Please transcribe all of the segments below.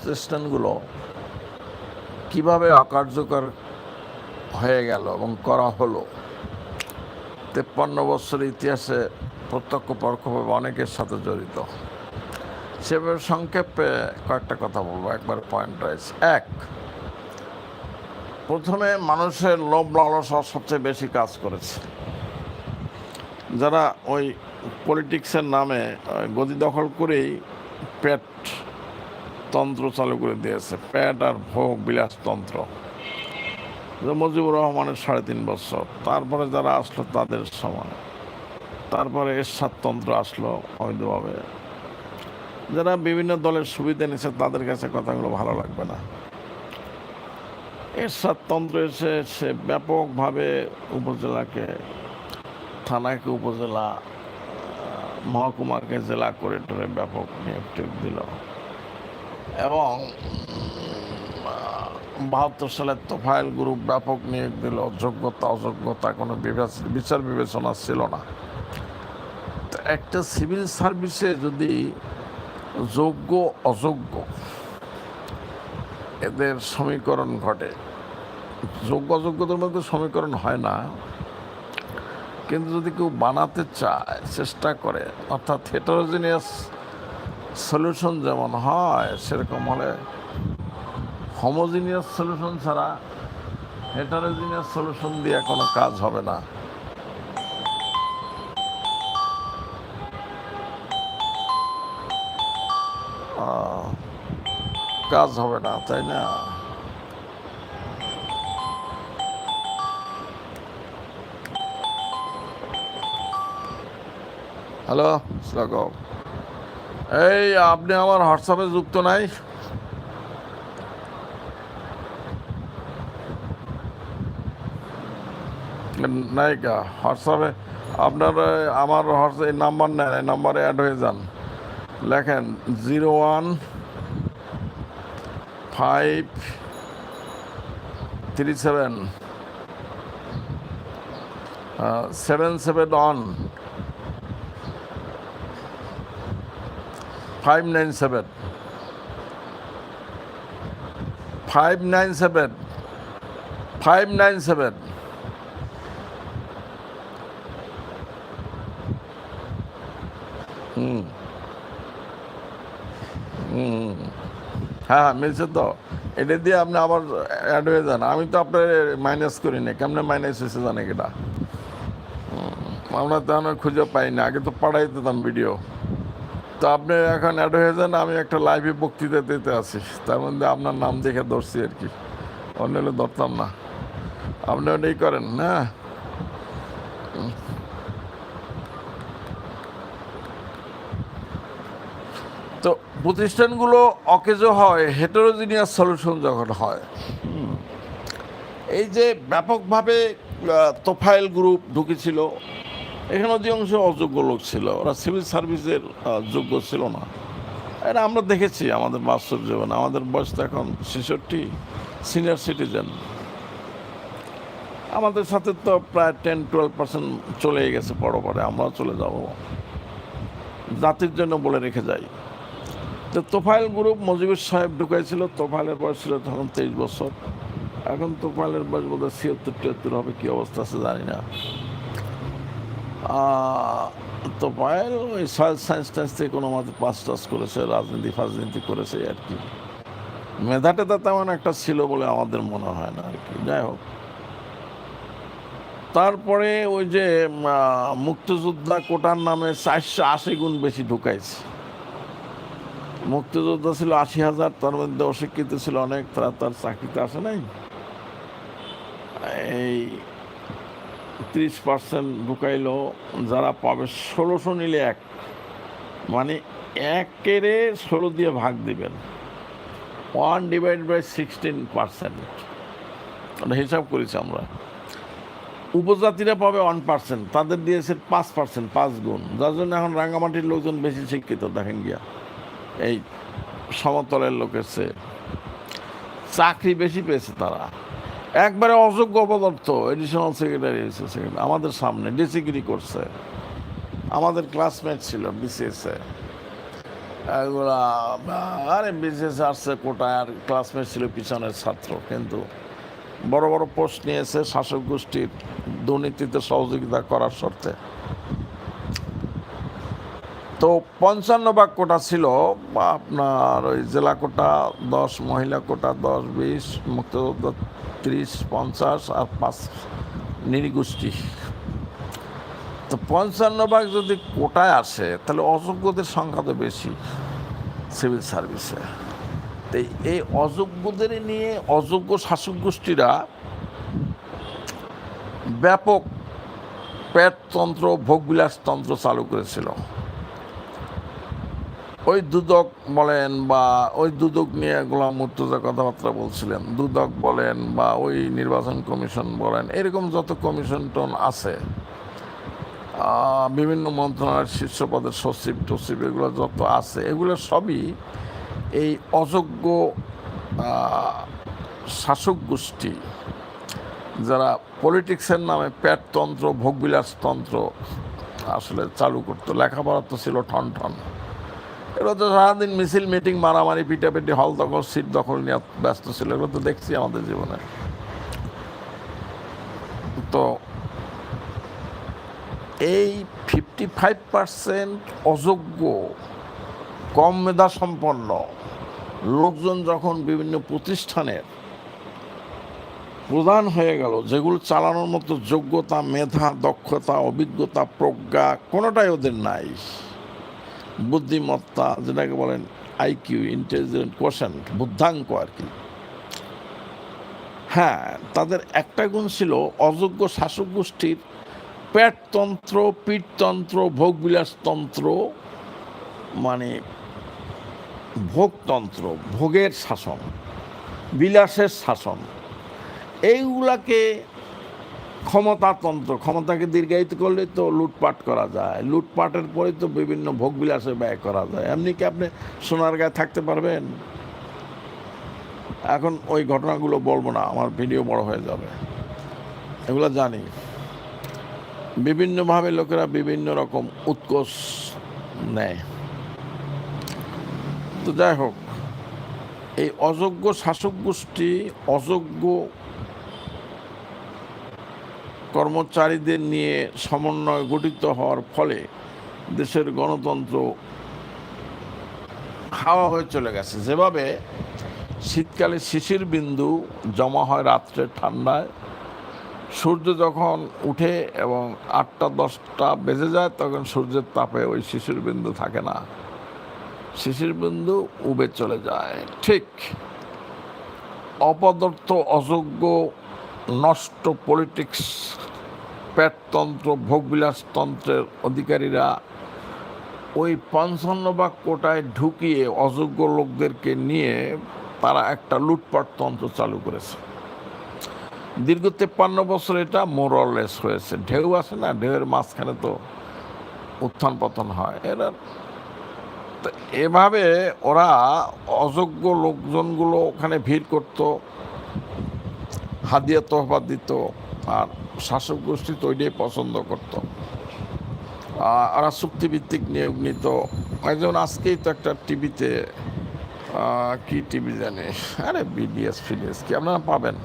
প্রতিষ্ঠানগুলো কীভাবে অকার্যকর হয়ে গেল এবং করা হলো? তেপ্পান্ন বছর ইতিহাসে প্রত্যক্ষ পরোক্ষভাবে অনেকের সাথে জড়িত। সেভাবে সংক্ষেপে কয়েকটা কথা বলব, একবার পয়েন্ট রয়েছে এক, প্রথমে মানুষের লোভ লালসা সবচেয়ে বেশি কাজ করেছে। যারা ওই পলিটিক্সের নামে গদি দখল করেই পেট তন্ত্র চালু করে দিয়েছে। প্যাট আর ভোগ বিলাসতন্ত্র মুজিবুর রহমানের সাড়ে তিন বছর। তারপরে যারা আসলো, তাদের সময় তারপরে এরশাদতন্ত্র আসলো অবৈধভাবে। যারা বিভিন্ন দলের সুবিধা নিচ্ছে তাদের কাছে কথাগুলো ভালো লাগবে না। এরশাদতন্ত্র এসে, সে ব্যাপকভাবে উপজেলাকে, থানাকে, উপজেলা মহকুমাকে, জেলা করে টোরে ব্যাপক নিয়োগ দিল। এবং বাহাত্তর সালের তোফায়েল গ্রুপ ব্যাপক নিয়োগ দিল। যোগ্যতা, অযোগ্যতা কোনো বিচার বিবেচনা ছিল না। তো একটা সিভিল সার্ভিসে যদি যোগ্য, অযোগ্য এদের সমীকরণ ঘটে, যোগ্য অযোগ্যতার মধ্যে সমীকরণ হয় না। কিন্তু যদি কেউ বানাতে চায়, চেষ্টা করে, অর্থাৎ হেটারোজিনিয়াস সলিউশন যেমন হয়, সেরকম হলে হোমোজিনিয়াস সলিউশন ছাড়া হেটারোজিনিয়াস সলিউশন দিয়ে কোনো কাজ হবে না। কাজ হবে না, তাই না? হ্যালো স্বাগত এই, আপনি আমার হোয়াটসঅ্যাপে যুক্ত নাই। নায়িকা হোয়াটসঅ্যাপে আপনার, আমার হোয়াটসঅ্যাপ নাম্বার নেন, এই নাম্বারে অ্যাড হয়ে যান। লেখেন, zero one five three seven seven seven one five nine seven five nine seven five nine seven হুম হ্যাঁ মিলছে তো। এটা দিয়ে আপনি আবার অ্যাড হয়ে যান। আমি তো আপনার মাইনাস করি না কেমনে মাইনাস হয়েছে জানে কিনা আমরা তো এখন খুঁজে পাই না। আগে তো পাঠাই দিতাম ভিডিও তো আপনি এখন অ্যাড হয়ে যান আমি একটা লাইভে বক্তৃতা দিতে আছি। তার মধ্যে আপনার নাম দেখে ধরছি আর কি। অন্য হলে ধরতাম না। আপনি ওটাই করেন না? তো প্রতিষ্ঠানগুলো অকেজো হয় হেটারোজিনিয়াস সলিউশন যখন হয় এই যে ব্যাপকভাবে আহ, তোফায়েল গ্রুপ ঢুকেছিল এখানে অধিকাংশ অযোগ্য লোক ছিল, ওরা সিভিল সার্ভিসের যোগ্য ছিল না। এটা আমরা দেখেছি আমাদের বাস্তব জীবনে আমাদের বয়স তো এখন ছেষট্টি সিনিয়র সিটিজেন আমাদের সাথে তো প্রায় টেন টুয়েলভ পার্সেন্ট চলে গেছে বড় পরে আমরাও চলে যাব। জাতির জন্য বলে রেখে যাই। তো তোফাইল গ্রুপ মজিবুর সাহেব ঢুকাইছিল তোফাইলের বয়স ছিল তখন তেইশ বছর। এখন তোফাইলের বয়স বোধ হয় ছিয়াত্তর টিয়াত্তর হবে, কী অবস্থা আছে জানি না। আহ, তোফাইল ওই সয়েল সায়েন্স টাইন্স থেকে কোনো মতে পাস টাস করেছে রাজনীতি ফাজনীতি করেছে আর কি। মেধা টেধা তেমন একটা ছিল বলে আমাদের মনে হয় না আর কি। যাই হোক। তারপরে ওই যে মুক্তিযোদ্ধা কোটার নামে চারশো আশি গুণ বেশি ঢুকাইছে। মুক্তিযোদ্ধা ছিল আশি হাজার তার মধ্যে অশিক্ষিত ছিল অনেক তারা তার চাকরিতে আসে নাই। এই ত্রিশ পার্সেন্ট ঢুকাইলো, যারা পাবে ষোলোশো নিলে এক। মানে একেরে ষোলো দিয়ে ভাগ দিবেন। One divide by sixteen percent. হিসাব করেছি আমরা। উপজাতিরা পাবে ওয়ান পার্সেন্ট, তাদের দিয়েছে পাঁচ পার্সেন্ট, পাঁচ গুণ। যার জন্য এখন রাঙ্গামাটির লোকজন বেশি শিক্ষিত, দেখেন গিয়া। এই সমতলের লোকের চেয়ে। চাকরি বেশি পেয়েছে তারা। একবারে অযোগ্য অপদার্থ এডিশনাল সেক্রেটারি আমাদের সামনে ডিসিগ্রি করছে। আমাদের ক্লাসমেট ছিল বিসিএসে এগুলা, আরে বিশেষ আসছে কোটায়, আর ক্লাসমেট ছিল পিছনের ছাত্র, কিন্তু বড় বড় পোস্ট নিয়েছে শাসক গোষ্ঠীর দুর্নীতিতে সহযোগিতা করার শর্তে। তো পঞ্চান্ন ভাগ কোটা ছিল, আপনার ওই জেলা কোটা, দশ মহিলা কোটা, দশ, বিশ মুক্তযোদ্ধা ত্রিশ, পঞ্চাশ আর পাঁচ নিরীগোষ্ঠী তো পঞ্চান্ন ভাগ যদি কোটায় আসে, তাহলে অযোগ্যদের সংখ্যা তো বেশি সিভিল সার্ভিসে। তো এই অযোগ্যদের নিয়ে অযোগ্য শাসক গোষ্ঠীরা ব্যাপক পেটতন্ত্র, ভোগবিলাসতন্ত্র চালু করেছিল। ওই দুদক বলেন বা ওই দুদক নিয়ে গোলাম মুর্তজা কথাবার্তা বলছিলেন। দুদক বলেন বা ওই নির্বাচন কমিশন বলেন, এরকম যত কমিশন টন আছে বিভিন্ন মন্ত্রণালয়ের শীর্ষ পদের সচিব টসিব এগুলো যত আছে, এগুলো সবই এই অযোগ্য শাসক গোষ্ঠী, যারা পলিটিক্সের নামে পেটতন্ত্র ভোগবিলাসতন্ত্র আসলে চালু করতো, লেখাপড়া তো ছিল ঠন ঠন এগুলো তো সারাদিন মিছিল, মিটিং, মারামারি, পিটাপিটি, হল দখল, সিট দখল নিয়ে ব্যস্ত ছিল। এগুলো তো দেখছি আমাদের জীবনে। তো এই ফিফটি ফাইভ পার্সেন্ট অযোগ্য, কম মেধা সম্পন্ন লোকজন যখন বিভিন্ন প্রতিষ্ঠানের প্রধান হয়ে গেল, যেগুলো চালানোর মতো যোগ্যতা, মেধা, দক্ষতা, অভিজ্ঞতা, প্রজ্ঞা কোনোটাই ওদের নাই। বুদ্ধিমত্তা, যেটাকে বলেন আইকিউ ইন্টেলিজেন্ট কোশেন্ট বুদ্ধাঙ্ক আর কি। হ্যাঁ তাদের একটা গুণ ছিল অযোগ্য শাসক গোষ্ঠীর পেটতন্ত্র পিঠতন্ত্র, ভোগবিলাসতন্ত্র মানে ভোগতন্ত্র, ভোগের শাসন, বিলাসের শাসন। এইগুলাকে ক্ষমতাতন্ত্র, ক্ষমতাকে দীর্ঘায়িত করলে তো লুটপাট করা যায়। লুটপাটের পরে তো বিভিন্ন ভোগবিলাসে ব্যয় করা যায়। এমনি কি আপনি সোনার গায়ে থাকতে পারবেন? এখন ওই ঘটনাগুলো বলব না, আমার ভিডিও বড় হয়ে যাবে। এগুলো জানি। বিভিন্নভাবে লোকেরা বিভিন্ন রকম উৎকোষ নেয়। তো যাই হোক, এই অযোগ্য শাসক গোষ্ঠী অযোগ্য কর্মচারীদের নিয়ে সমন্বয় গঠিত হওয়ার ফলে দেশের গণতন্ত্র হাওয়া হয়ে চলে গেছে। যেভাবে শীতকালে শিশির বিন্দু জমা হয় রাত্রে ঠান্ডায়, সূর্য যখন উঠে এবং আটটা, দশটা বেজে যায়, তখন সূর্যের তাপে ওই শিশির বিন্দু থাকে না। শিশির বিন্দু উবে চলে যায়। ঠিক অপদার্থ, অযোগ্য নষ্ট পলিটিক্স পেটতন্ত্র, ভোগবিলাসতন্ত্রের অধিকারীরা ওই পঞ্চান্ন ভাগ কোটায় ঢুকিয়ে অযোগ্য লোকদেরকে নিয়ে তারা একটা লুটপাট তন্ত্র চালু করেছে। দীর্ঘ তেপ্পান্ন বছর এটা মোরলেস হয়েছে। ঢেউ আসে না? ঢেউয়ের মাঝখানে তো উত্থান পতন হয়। এরা এভাবে ওরা অযোগ্য লোকজনগুলো ওখানে ভিড় করতো। হাদিয়া তহবাদ দিত আর শাসক গোষ্ঠী তো ওইটাই পছন্দ করত। আর চুক্তিভিত্তিক নিয়োগ নিত। একজন আজকেই তো একটা টিভিতে কি টিভি জানে? আরে বিডিএস ফিডিএস কি আপনারা পাবেন?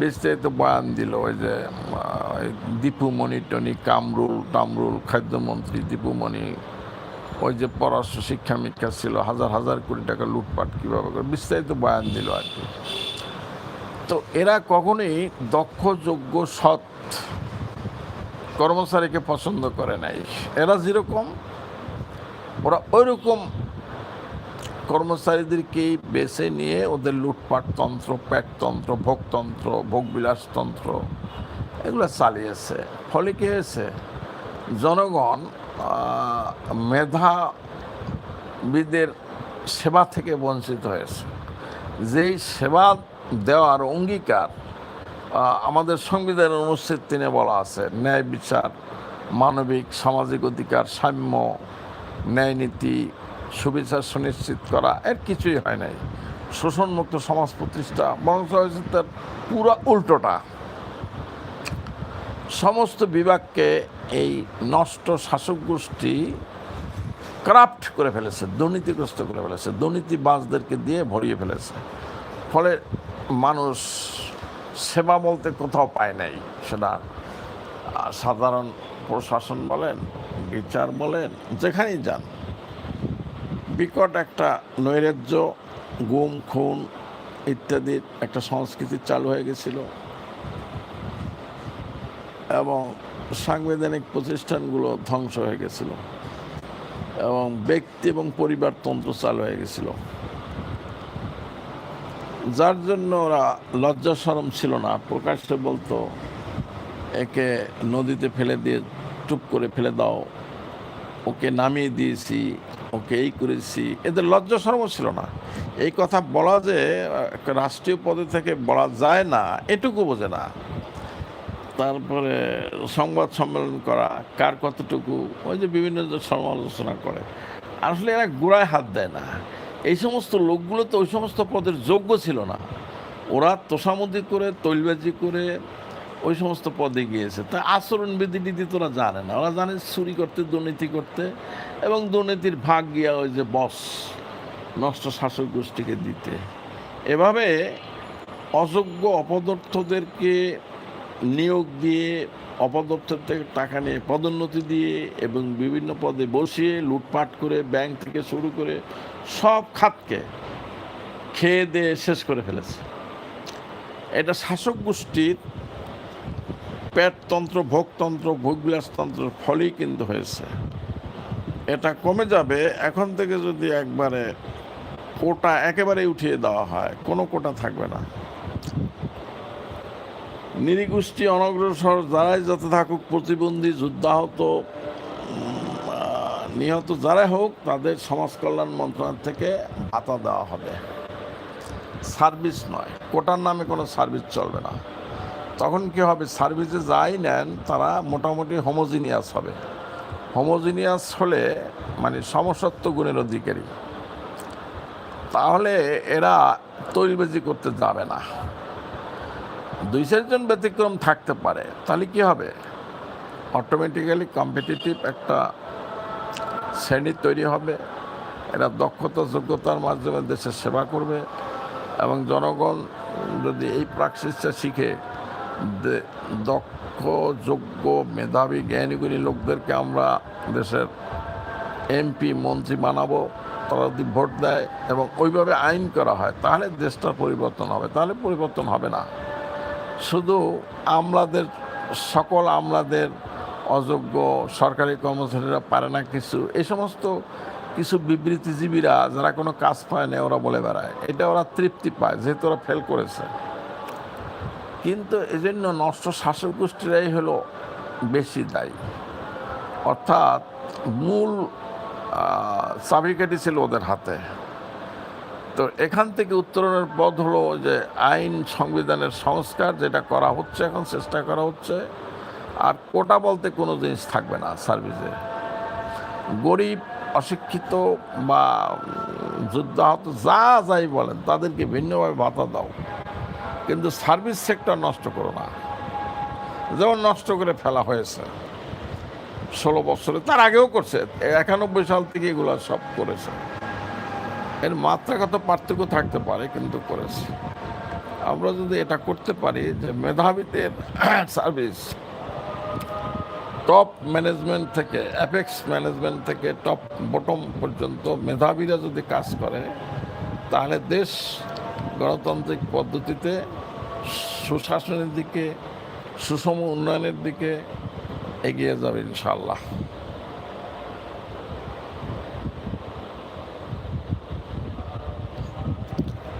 বিস্তারিত বয়ান দিল ওই যে আহ, ওই দীপুমণি টনি কামরুল টামরুল খাদ্যমন্ত্রী দীপুমণি ওই যে পররাষ্ট্র শিক্ষা মিক্ষা ছিল হাজার হাজার কোটি টাকা লুটপাট কীভাবে করে বিস্তারিত বয়ান দিল আর কি। তো এরা কখনোই দক্ষ, যোগ্য, সৎ কর্মচারীকে পছন্দ করে নাই। এরা যেরকম, ওরা ওই রকম কর্মচারীদেরকেই বেছে নিয়ে ওদের লুটপাট তন্ত্র, প্যাটতন্ত্র, ভোগতন্ত্র, ভোগবিলাসতন্ত্র, এগুলো চালিয়েছে। ফলে কী হয়েছে? জনগণ মেধাবিদের সেবা থেকে বঞ্চিত হয়েছে। যেই সেবা দেওয়ার অঙ্গীকার আমাদের সংবিধানের অনুচ্ছেদ তিনে বলা আছে, ন্যায় বিচার, মানবিক, সামাজিক অধিকার, সাম্য, ন্যায় নীতি, সুবিচার সুনিশ্চিত করা, এর কিছুই হয় নাই। শোষণমুক্ত সমাজ প্রতিষ্ঠা বরং হয়েছে তার পুরো উল্টোটা। সমস্ত বিভাগকে এই নষ্ট শাসক গোষ্ঠী ক্রাফট করে ফেলেছে, দুর্নীতিগ্রস্ত করে ফেলেছে, দুর্নীতিবাজদেরকে দিয়ে ভরিয়ে ফেলেছে। ফলে মানুষ সেবা বলতে কোথাও পায় নাই। সেটা সাধারণ প্রশাসন বলেন, বিচার বলেন, যেখানেই যান। বিকট একটা নৈরাজ্য, গুম, খুন ইত্যাদির একটা সংস্কৃতি চালু হয়ে গেছিল। এবং সাংবিধানিক প্রতিষ্ঠানগুলো ধ্বংস হয়ে গেছিল। এবং ব্যক্তি এবং পরিবারতন্ত্র চালু হয়ে গেছিল। যার জন্য ওরা লজ্জা সরম ছিল না। প্রকাশ্যে বলতো, একে নদীতে ফেলে দিয়ে টুপ করে ফেলে দাও। ওকে নামিয়ে দিয়েছি, ওকে এই করেছি। এদের লজ্জা সরম ছিল না। এই কথা বলা যে রাষ্ট্রীয় পদে থেকে বলা যায় না, এটুকু বোঝে না। তারপরে সংবাদ সম্মেলন করা, কার কতটুকু, ওই যে বিভিন্ন সমালোচনা করে। আসলে এরা গোড়ায় হাত দেয় না। এই সমস্ত লোকগুলো তো ওই সমস্ত পদের যোগ্য ছিল না। ওরা তোষামদি করে, তৈলবাজি করে ওই সমস্ত পদে গিয়েছে। তা আচরণবিধি টিধি তোরা জানে না। ওরা জানে চুরি করতে, দুর্নীতি করতে এবং দুর্নীতির ভাগ গিয়া ওই যে বস, নষ্ট শাসক গোষ্ঠীকে দিতে। এভাবে অযোগ্য অপদার্থদেরকে নিয়োগ দিয়ে, অপদপ্তর থেকে টাকা নিয়ে পদোন্নতি দিয়ে এবং বিভিন্ন পদে বসিয়ে লুটপাট করে ব্যাংক থেকে শুরু করে সব খাতকে খেয়ে দিয়ে শেষ করে ফেলেছে। এটা শাসক গোষ্ঠীর পেটতন্ত্র, ভোগতন্ত্র, ভোগবিলাসতন্ত্রের ফলেই কিন্তু হয়েছে। এটা কমে যাবে, এখন থেকে যদি একবারে কোটা একেবারেই উঠিয়ে দেওয়া হয়, কোনো কোটা থাকবে না। নিরীগোষ্ঠী অনগ্রসর যারাই যাতে থাকুক প্রতিবন্ধী, যুদ্ধাহত নিহত যারাই হোক, তাদের সমাজ কল্যাণ মন্ত্রণালয় থেকে ভাতা দেওয়া হবে। সার্ভিস নয়, কোটার নামে কোনো সার্ভিস চলবে না। তখন কি হবে? সার্ভিসে যাই নেন, তারা মোটামুটি হোমোজিনিয়াস হবে। হোমোজিনিয়াস হলে মানে সমসত্ব গুণের অধিকারী। তাহলে এরা তৈরিবাজি করতে যাবে না। দুই চারজন ব্যতিক্রম থাকতে পারে, তাহলে কি হবে? অটোমেটিক্যালি কম্পিটিটিভ একটা শ্রেণি তৈরি হবে এরা দক্ষতা, যোগ্যতার মাধ্যমে দেশের সেবা করবে এবং জনগণ যদি এই প্রাকশিসটা শিখে দক্ষ, যোগ্য, মেধাবী, জ্ঞানীগুণী লোকদেরকে আমরা দেশের এমপি মন্ত্রী বানাবো, তারা যদি ভোট দেয় এবং ওইভাবে আইন করা হয়, তাহলে দেশটার পরিবর্তন হবে, তাহলে পরিবর্তন হবে না। শুধু আমলাদের, সকল আমলাদের অযোগ্য সরকারি কর্মচারীরা পারে না কিছু। এই সমস্ত কিছু বিবৃতিজীবীরা যারা কোনো কাজ পায় না, ওরা বলে বেড়ায়। এটা ওরা তৃপ্তি পায়, যেহেতু ওরা ফেল করেছে। কিন্তু এজন্য নষ্ট শাসক গোষ্ঠীরাই হলো বেশি দায়ী। অর্থাৎ মূল চাবিকাঠি ছিল ওদের হাতে। তো এখান থেকে উত্তরণের পথ হলো যে আইন সংবিধানের সংস্কার যেটা করা হচ্ছে এখন, চেষ্টা করা হচ্ছে। আর কোটা বলতে কোনো জিনিস থাকবে না সার্ভিসে। গরিব, অশিক্ষিত বা যুদ্ধাহত যা যাই বলেন, তাদেরকে ভিন্নভাবে ভাতা দাও। কিন্তু সার্ভিস সেক্টর নষ্ট করো না। যেমন নষ্ট করে ফেলা হয়েছে, ষোলো বছরে, তার আগেও করছে, একানব্বই সাল থেকে এগুলো সব করেছে। এর মাত্রাগত পার্থক্য থাকতে পারে কিন্তু করেছে। আমরা যদি এটা করতে পারি যে মেধাবীদের সার্ভিস, টপ ম্যানেজমেন্ট থেকে, অ্যাপেক্স ম্যানেজমেন্ট থেকে, টপ বটম পর্যন্ত মেধাবীরা যদি কাজ করে, তাহলে দেশ গণতান্ত্রিক পদ্ধতিতে সুশাসনের দিকে, সুষম উন্নয়নের দিকে এগিয়ে যাবে ইনশাল্লাহ